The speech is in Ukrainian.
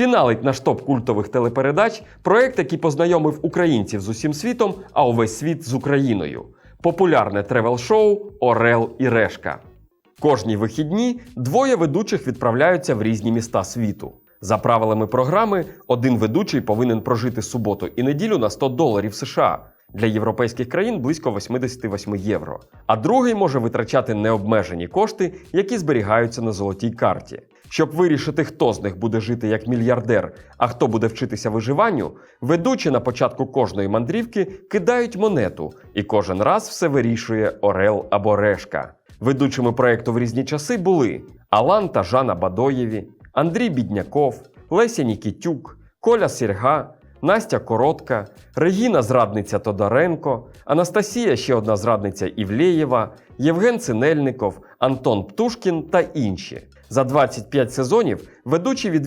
Фіналить наш топ культових телепередач проект, який познайомив українців з усім світом, а увесь світ з Україною. Популярне тревел-шоу Орел і Решка. Кожні вихідні двоє ведучих відправляються в різні міста світу. За правилами програми, один ведучий повинен прожити суботу і неділю на 100 доларів США. Для європейських країн близько 88 євро. А другий може витрачати необмежені кошти, які зберігаються на золотій карті. Щоб вирішити, хто з них буде жити як мільярдер, а хто буде вчитися виживанню, ведучі на початку кожної мандрівки кидають монету, і кожен раз все вирішує Орел або Решка. Ведучими проекту в різні часи були Алан та Жанна Бадоєві, Андрій Бідняков, Леся Нікітюк, Коля Сірга, Настя Коротка, Регіна зрадниця Тодоренко, Анастасія ще одна зрадниця Івлеєва, Євген Цинельников, Антон Птушкін та інші. За 25 сезонів ведучі від